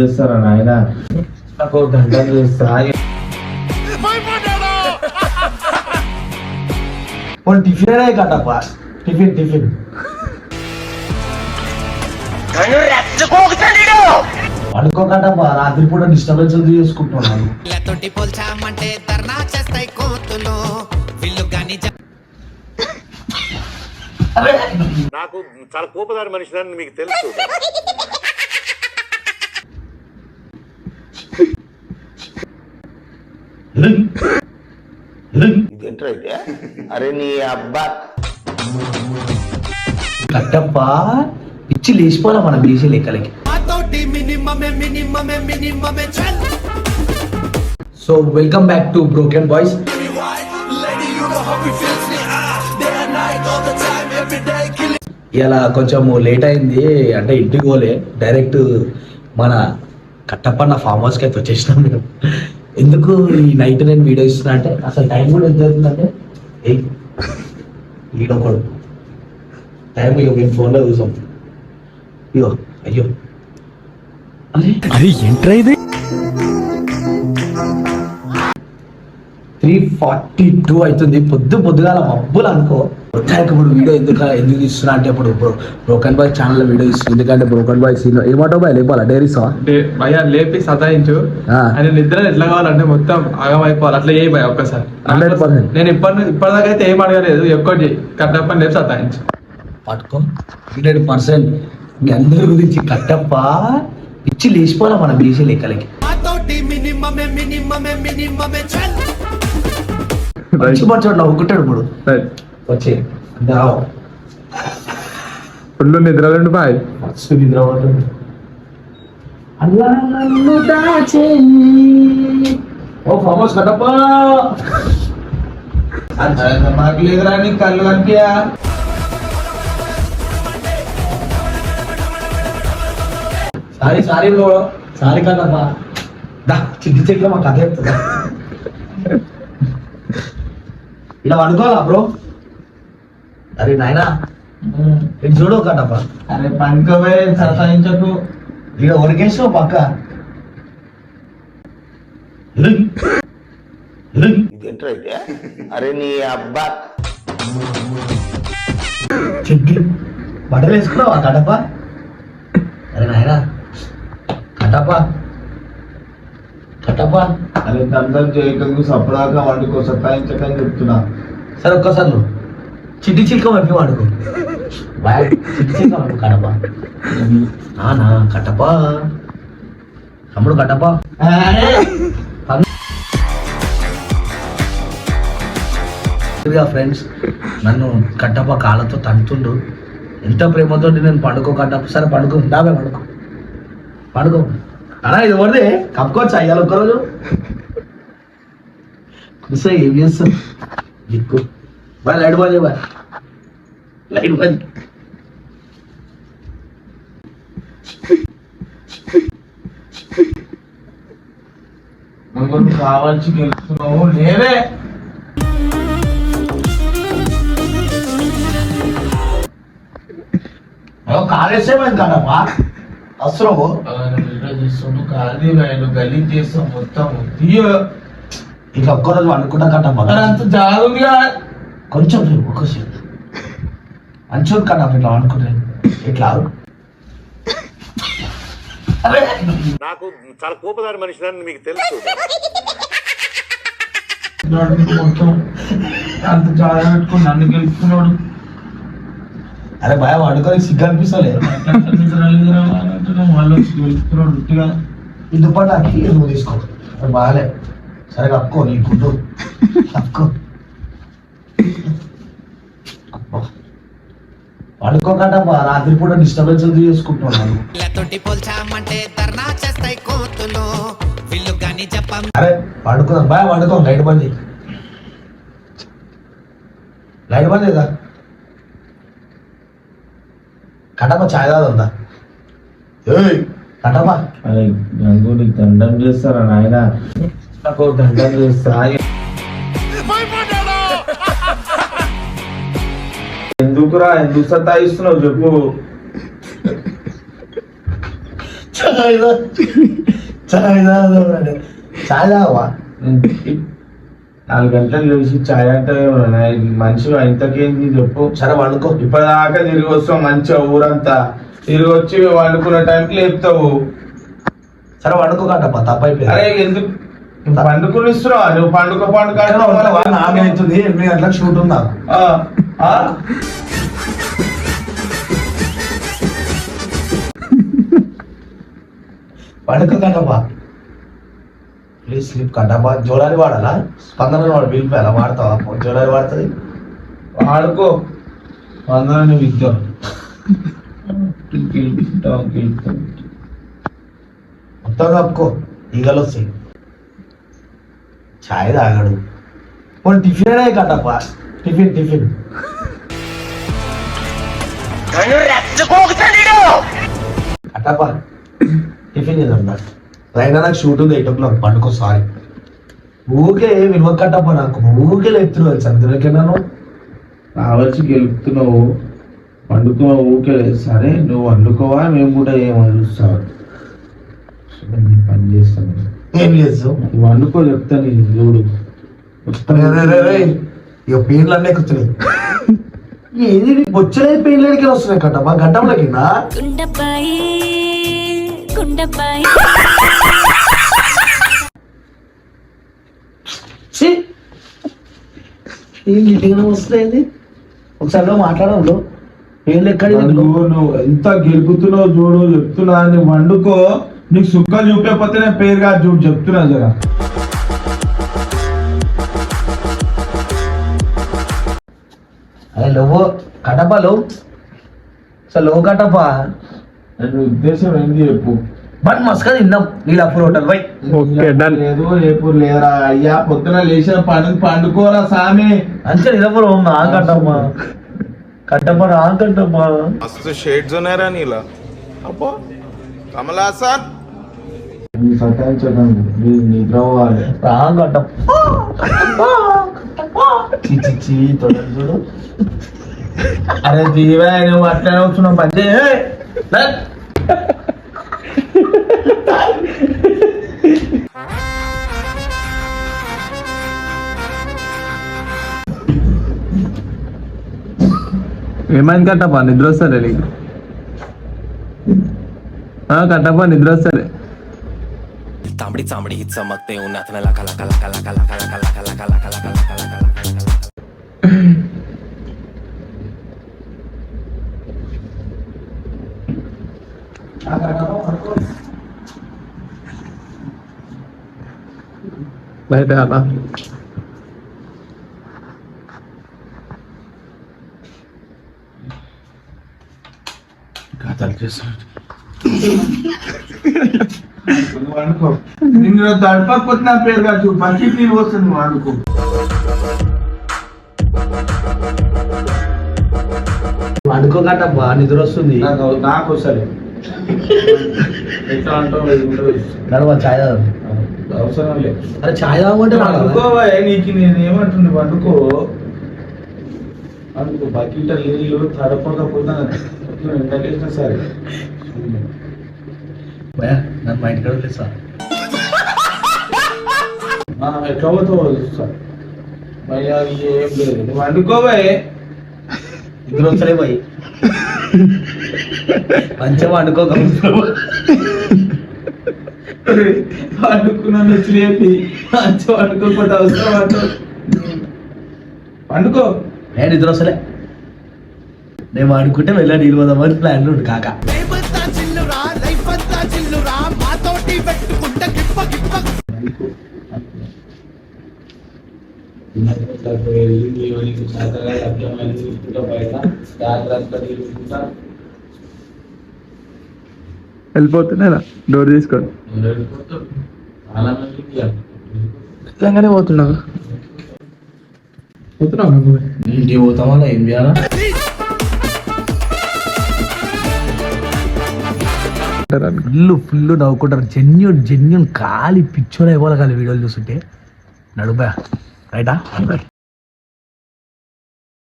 చేస్తారా నాయన? నాకు ఓ దండం చేస్తా. టిఫిన్ అయినా టిఫిన్ టిఫిన్. అనుకోకటప్ప రాత్రి పూట డిస్టర్బెన్స్ చేసుకుంటున్నాను? నాకు చాలా కోపదారి మనిషిని మీకు తెలుసు. అరే నీ అబ్బా కట్టప్ప పిచ్చి లేచిపోలే మన BC లెక్కలకి so welcome back to broken boys ఇలా కొంచెం లేట్ అయింది. అంటే ఇంటికి పోలే. డైరెక్ట్ మన కట్టప్పన్న ఫామ్ హౌస్కి అయితే వచ్చేసినాం మేము ఎందుకు ఈ నైట్ నేను వీడియో ఇస్తున్నా అంటే అసలు టైం కూడా ఎంత అవుతుందంటే ఏ వీడియో కూడా టైం ఇక మేము ఫోన్లో చూసాం. ఇగో అయ్యో. అరే. అరే ఏంట్రా ఇది? త్రీ ఫార్టీ టూ అవుతుంది. పొద్దు పొద్దుగాల మబ్బులు అనుకో. మొత్తానికి ఇప్పుడు వీడియో ఎందుకు ఎందుకు తీస్తున్నా అంటే ఇప్పుడు బ్రోకన్ బాయ్ ఛానల్ వీడియో ఇస్తుంది ఎందుకంటే బ్రోకన్ బాయ్ సీన్ ఏమంటావు బాయ్ లేపాలా? డైరీ సా డే- భయ్యా లేపి సతాయించు. ఆయన నిద్ర ఎట్లా కావాలంటే మొత్తం ఆగమైపోవాలి. అట్లా చేయి భయ ఒక్కసారి. 100%. నేను ఇప్పటి ఇప్పటిదాకా అయితే ఏం అడగలేదు. ఎక్కువ కట్టప్పని లేపి సతాయించు. పట్టుకో. Hundred percent. మీ అందరి గురించి కట్టప్ప. పిచ్చి లేచిపోలే మన బీసీ లెక్కలకి. మినిమమే మినిమమే మినిమమే చల్. మంచి మంచి నవ్వుకుంటాడు ఇప్పుడు వచ్చే. ఫుల్ నిద్రలుండి బాయ్. మస్తు నిద్ర పడుతుంది అల్లా నన్ను దాచే. ఓ ఫామోస్ కట్టప్ప మాకు లేదురా నీకు కళ్ళు కనిపించా సారీ సారీ బ్రో. సారీ దా చిట్టి చెట్లు మా కథ చెప్తుందా ఇలా అనుకోవాలా బ్రో అరే నాయనా ఇది చూడు కట్టప్ప. అరే పనుకోవే సతాయించకు ఇక ఉరికేసావు పక్క. అరే నీ అబ్బా. చెట్లు బట్టలు వేసుకున్నావా కడప అరే నాయనా కటప కటప అరే దండం చేయకు సపడాగా వండుకో సతాయించకని చెప్తున్నా. సరే ఒక్కసారి నువ్వు. చిట్టి చిల్క వైపు వాడుకో. బాయ్ చిట్టి చిల్క వైపు కడప నానా కటప తమ్ముడు కటప ఫ్రెండ్స్ నన్ను కట్టప్ప కాళ్ళతో తంతుండు. ఎంత ప్రేమతో నేను పండుకో కట్టప్ప సరే పండుకో దాబే పండుకో. పండుకో. అలా ఇది పడితే కప్పుకోవచ్చు అయ్యాలి ఒక్కరోజు. కుసే ఏం చేస్తాం దిక్కు బాయ్ లైట్ బంద్ చేయ లైట్ బంద్. నువ్వు కావాల్సి గెలుస్తున్నావు లేవే కాలేసేమైంది కట్టప్ప అసలు చేస్తుండు. కాదు గలీజ్ చేస్తాం మొత్తం తీయ. అరే అంత జాగుందిగా కొంచెం సేపు ఒక్కసేపు మంచిగా కట్టప్ప ఇట్లా వండుకుంటే ఇట్లా నాకు చాలా కోపదారి మనిషిని మీకు తెలుసు. మొత్తం అంత జాగా పెట్టుకుని నన్ను గెలుపుకున్నాడు అరే భయ వండుకొని సిగ్గు అనిపిస్తలే. మళ్ళీ వచ్చి గెలుపుకున్నాడు ఉట్టిగా ఈ దుప్పటాకి నువ్వు తీసుకో. అది బాగాలే. సరే కప్పుకో నీ గుడ్డు. కప్పుకో. వండుకోకుండా రాత్రి పూట డిస్టర్బెన్స్ చేసుకుంటున్నాను తోటి పోల్చామంటే ధర్నా చేస్తాయి కోతులు. వీళ్ళు గాని చెప్పం అరే వండుకుందాం బాయ్ వండుకో లైట్ బంద్. లైట్ బంద్ లేదా కటప ఛాయ్ తాగుందా ఏయ్ కటప అరే దండం చేస్తారా నాయన? నాకు దండం చేస్తా. ఎందుకురా? ఎందుకు సతాయిస్తున్నావు చెప్పు. దా చాయ్ దా చాయ్ తాగవా నాలుగు గంటలకు లేచి ఛాయ్ అంటే మనిషి ఇంతకేంది చెప్పు. సరే వండుకో. ఇప్పటిదాకా తిరిగి వస్తావు మంచిగా ఊరంతా. తిరిగి వచ్చి వండుకునే టైంకి లేపుతావు. సరే వండుకో కట్టప్ప అరే తప్పైపోయింది ఎందుకు పండుకుని ఇస్తున్నావా? నువ్వు పండుగ పండుగ ఉంటావా? నాకైతుంది ఎనిమిది గంటలకు షూట్ ఉంది? వండుకో కట్టప్ప ప్లీజ్ స్లీప్ కట్టప్ప జోడాలి వాడాలా? స్పందన వాడు పిలిపాలా వాడతావా? జోడాలి వాడుతుంది. వాడుకో. వందలని విద్య మొత్తం కప్పుకో. ఈగలు వస్తాయి. ఛాయ్ తాగాడు. పోనీ టిఫిన్ అనే Kattappa? Tiffin tiffin. Kattappa. Tiffin చేద్దాం రైనా నాకు షూట్ ఉంది ఎయిట్ ఓ క్లాక్. పండుకో సారీ. ఊకే విలువ కట్టప్ప నాకు. ఊకే లేపుతున్నావు అందులోకేనాను రావచ్చు గెలుపుతున్నావు. వండుకో ఊకే సరే నువ్వు వండుకోవా? మేము కూడా ఏమో చూస్తావు పని చేస్తాను ఏం చేస్తావు? నువ్వు వండుకో చెప్తా నీ చూడు. ఇక పెయిన్లు అన్నీ ఎక్కుతున్నాయి ఏది బొచ్చలే పెయిన్లకి వస్తున్నాయి కట్టప్ప గడ్డంలోకి గుండెపాయి ఏం గిట్టిగా వస్తుంది ఒకసారి నువ్వు మాట్లాడవు ఏం లెక్క నువ్వు నువ్వు ఎంత గెలుపుతున్నావు చూడు చెప్తున్నా నువ్వు వండుకో. నీకు సుక్కలు చూపేపోతే నేను పేరు కాదు చూడు చెప్తున్నా జరా. అరే నువ్వు కటప లో అసలు లో కటప నేను ఉద్దేశం ఏంటి చెప్పు? బట్ మస్కా తిందాం Nilapur hotel. Bye okay done. లేదు ఏపూర్ లేదురా అయ్యా పొద్దున లేచిన పండుగ పండుకోరా సామి. అంటే నీలాపూర్ ఉన్నా ఆగంటమ్మా కట్టమ్మ రాంకట్టమ్మా మస్తు షేడ్స్ ఉన్నారా నీలా. అబ్బో కమలా సార్ మీ సతాయించకండి మీ నిద్ర పోవాలి. చూడు. అరే దీవా నువ్వు అట్లా కూర్చున్నావు పని ఏమైంది కట్టప్ప నిద్ర వస్తారే నీకు కట్టప్ప నిద్ర వస్తారే తాంబడి తాంబడి చమక్తే ఉన్నతన లక లక లక లక లక లక లక లక లక లక May pera. కథలు చేస్తాడు అనుకో నిన్ను దడపకపోతే నా పేరు కాదు బకెట్ నీళ్ళు వస్తుంది నువ్వు అనుకో అనుకోకటబ్బా నిద్ర వస్తుంది. నాకు వస్తుంది ఎట్లా అంటావు? తర్వాత ఛాయ్ అవసరం లేదు. అరే ఛాయ్ తాగమంటే? అనుకోవా నీకు నేను ఏమంటుంది వండుకో. అనుకో బకెట్ నీళ్ళు తడపకపోతే చేసినా సరే. నన్ను మా ఇంటికి ఆ, ఎట్లా పోతావో చూస్తా భయ్యా ఏం లేదు. నువ్వు వండుకోవే నిద్ర వస్తలే పోయి మంచిగా వండుకో వండుకున్నాను వచ్చి లేపి మంచిగా వండుకోకపోతే అవసరం అంటావు వండుకో నేను నిద్ర వస్తలే నేను వండుకుంటే వెళ్ళా నీళ్ళు పోదామని ప్లాన్ ఉండు కాక. రేపంతా వెళ్ళిపోతున్నారా డోర్ తీసుకోండి నిజంగానే పోతున్నావు? పోతున్నావు ఇంటికి పోతామా ఏం చేయాలా? ఫుల్ ఫుల్ నవ్వుకుంటారు. జెన్యున్ జెన్యున్ ఖాళీ పిచ్చోడు అయిపోవాలి ఖాళీ వీడియోలు చూస్తుంటే? నడుబా రైటా?